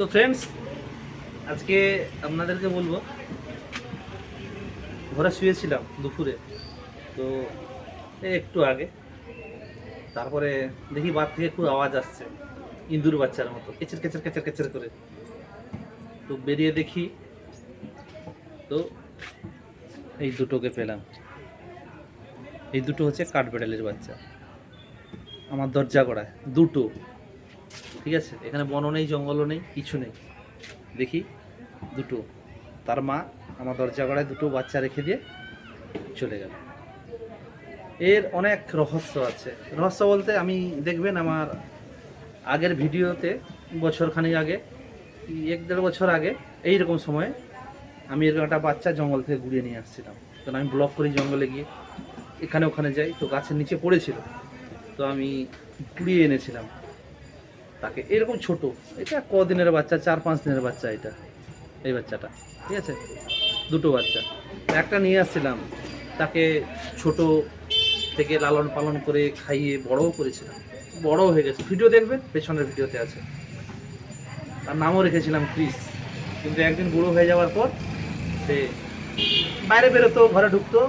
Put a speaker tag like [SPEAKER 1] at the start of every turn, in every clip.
[SPEAKER 1] তো ফ্রেন্ডস আজকে আপনাদেরকে বলব, ঘরে শুয়েছিলাম দুপুরে, তো একটু আগে। তারপরে দেখি বাদ থেকে খুব আওয়াজ আসছে, ইঁদুর বাচ্চার মতো, কেচের কেচের কেচের কেচের করে। তো বেরিয়ে দেখি, তো এই দুটোকে পেলাম। এই দুটো হচ্ছে কাঠবেড়ালের বাচ্চা। আমার দরজা করায় দুটো। ঠিক আছে? এখানে বনও নেই, জঙ্গলও নেই, কিছু নেই। দেখি, দুটো। তার মা আমার দরজা করায় দুটো বাচ্চা রেখে দিয়ে চলে গেল। এর অনেক রহস্য আছে। রহস্য বলতে আমি, দেখবেন আমার আগের ভিডিওতে, বছরখানিক আগে, এক দেড় বছর আগে এই রকম সময়ে আমি এরকম একটা বাচ্চা জঙ্গল থেকে ঘুরিয়ে নিয়ে আসছিলাম। কারণ আমি ব্লক করি জঙ্গলে গিয়ে। এখানে ওখানে যাই, তো গাছের নিচে পড়েছিল। তো আমি কুড়িয়ে এনেছিলাম। তাকে এরকম ছোট। এটা কদিনের বাচ্চা? চার, পাঁচ দিনের বাচ্চা এটা, এই বাচ্চাটা। ঠিক আছে? দুটো বাচ্চা। একটা নিয়ে আসছিলাম। তাকে ছোট থেকে লালন পালন করে খাইয়ে বড়ও করেছিলাম। বড়ও হয়ে গেছে। ভিডিও দেখবেন পেছনের ভিডিওতে আছে। তার নামও রেখেছিলাম ক্রিস। কিন্তু একদিন বুড়ো হয়ে যাওয়ার পর সে বাইরে বেরোতো, ঘরে ঢুকতো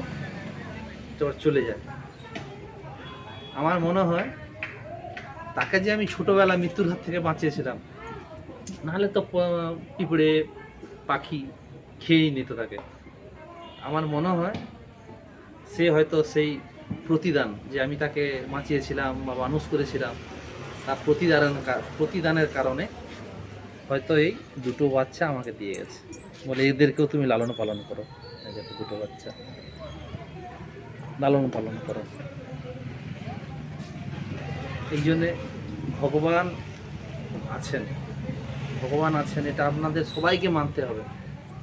[SPEAKER 1] চলে যায়। আমার মনে হয় তাকে যে আমি ছোটবেলা মৃত্যুর হাত থেকে বাঁচিয়েছিলাম, নাহলে তো পিঁপড়ে, পাখি খেয়েই নিত তাকে। আমার মনে হয় সে হয়তো সেই প্রতিদান যে আমি তাকে বাঁচিয়েছিলাম বা মানুষ করেছিলাম, তার প্রতিদান প্রতিদানের কারণে হয়তো এই দুটো বাচ্চা আমাকে দিয়ে গেছে। বলে এদেরকেও তুমি লালন পালন করো দুটো বাচ্চা। লালন পালন করো। এই জন্যে ভগবান আছেন। ভগবান আছেন, এটা আপনাদের সবাইকে মানতে হবে।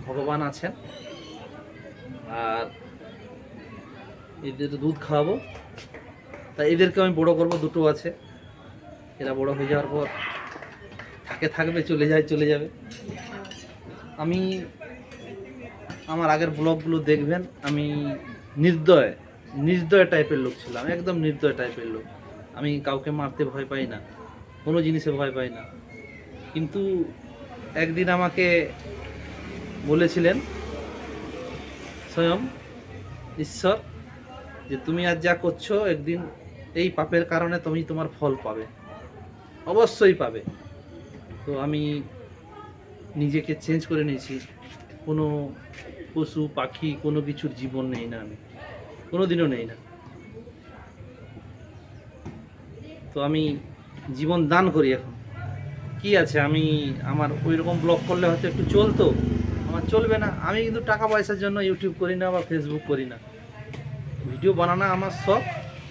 [SPEAKER 1] ভগবান আছেন। আর এদের দুধ খাওয়াবো, তা এদেরকে আমি বড় করব, দুটো আছে। এরা বড় হয়ে যাওয়ার পর থাকে, থাকবে, চলে যায়, চলে যাবে। আমি আমার আগের ব্লগগুলো দেখবেন, আমি নির্দয় নির্দয় টাইপের লোক ছিলাম, একদম নির্দয় টাইপের লোক। আমি কাউকে মারতে ভয় পাই না, কোনো জিনিসে ভয় পাই না। কিন্তু একদিন আমাকে বলেছিলেন, স্বয়ং ঈশ্বর, যে তুমি আজ যা করছ, একদিন এই পাপের কারণে তুমি তোমার ফল পাবে। অবশ্যই পাবে। তো আমি নিজেকে চেঞ্জ করে নিয়েছি। কোনো পশু, পাখি, কোনো কিছুর জীবন নেই না আমি। কোনো দিনও নেই না। তো আমি জীবন দান করি এখন। কি আছে? আমি, আমার ওই রকম ব্লগ করলে হয়তো একটু চলতো। আমার চলবে না। আমি কিন্তু টাকা পয়সার জন্য ইউটিউব করি না বা ফেসবুক করি না। ভিডিও বানানো আমার শখ,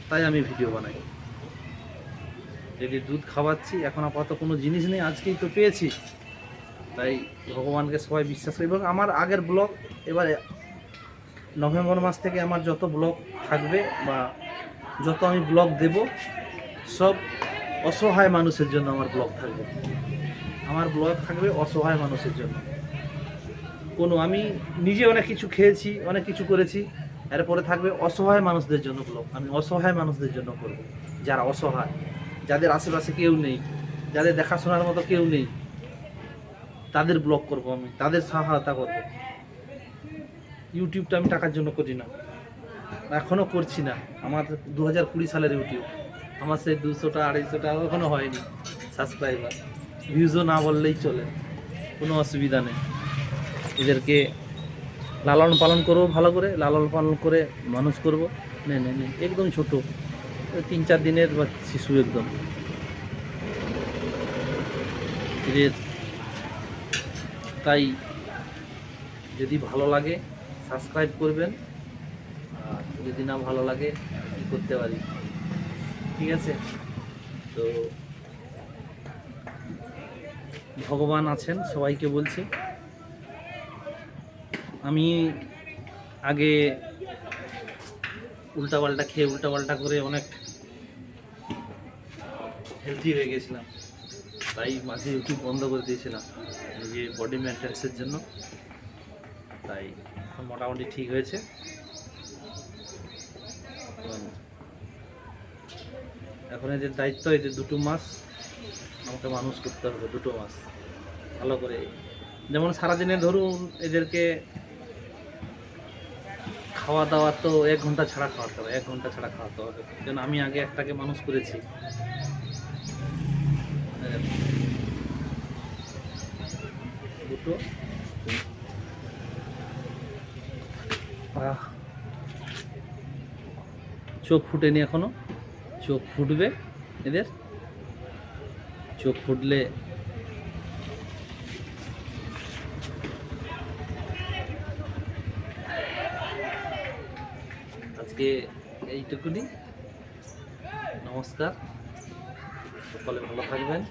[SPEAKER 1] তাই আমি ভিডিও বানাই। যদি দুধ খাওয়াচ্ছি। এখন আপাতত কোনো জিনিস নেই, আজকেই তো পেয়েছি। তাই ভগবানকে সবাই বিশ্বাস করি। এবং আমার আগের ব্লগ এবারে নভেম্বর মাস থেকে আমার যত ব্লগ থাকবে বা যত আমি ব্লগ দেব সব অসহায় মানুষের জন্য আমার ব্লগ থাকবে। আমার ব্লগ থাকবে অসহায় মানুষের জন্য। কোনো আমি নিজে অনেক কিছু খেয়েছি, অনেক কিছু করেছি, এরপরে থাকবে অসহায় মানুষদের জন্য ব্লগ আমি অসহায় মানুষদের জন্য করব। যারা অসহায়, যাদের আশেপাশে কেউ নেই, যাদের দেখাশোনার মতো কেউ নেই, তাদের ব্লগ করব আমি, তাদের সহায়তা করব। ইউটিউবটা আমি টাকার জন্য করি না। এখনও করছি না। আমার দু হাজার কুড়ি সালের ইউটিউব আমার সেই দুশোটা আড়াইশোটা এখনও হয়নি সাবস্ক্রাইবার ভিউজও না বললেই চলে, কোনো অসুবিধা নেই। এদেরকে লালন পালন করব ভালো করে, লালন পালন করে মানুষ করব। নে নে নে, একদম ছোট, তিন চার দিনের বা শিশু একদম। এদের তাই যদি ভালো লাগে সাবস্ক্রাইব করবেন, আর যদি না ভালো লাগে করতে পারি? ঠিক আছে? তো ভগবান আছেন, সবাইকে বলছি। আমি আগে উল্টাপাল্টা খেয়ে উল্টাপাল্টা করে অনেক হেলদি হয়ে গেছিলাম। তাই মাঝে ইউটিউব বন্ধ করে দিয়েছিলাম নিজে বডি মেনটেন্সের জন্য। তাই মোটামুটি ঠিক হয়েছে। এখন এদের দায়িত্ব এদের দুটো মাস আমাকে মানুষ করতে হবে, দুটো মাস ভালো করে। যেমন সারাদিনে ধরুন এদেরকে খাওয়া দাওয়া তো এক ঘণ্টা ছাড়া খাওয়াতে হবে, এক ঘণ্টা ছাড়া খাওয়াতে হবে। কারণ আমি আগে একটাকে মানুষ করেছি। দুটো। চোখ ফুটেনি এখনও। চোখ ফুটবে এদের। চোখ ফুটলে আজকে এইটুকুনি। নমস্কার। সকলে ভালো থাকবেন।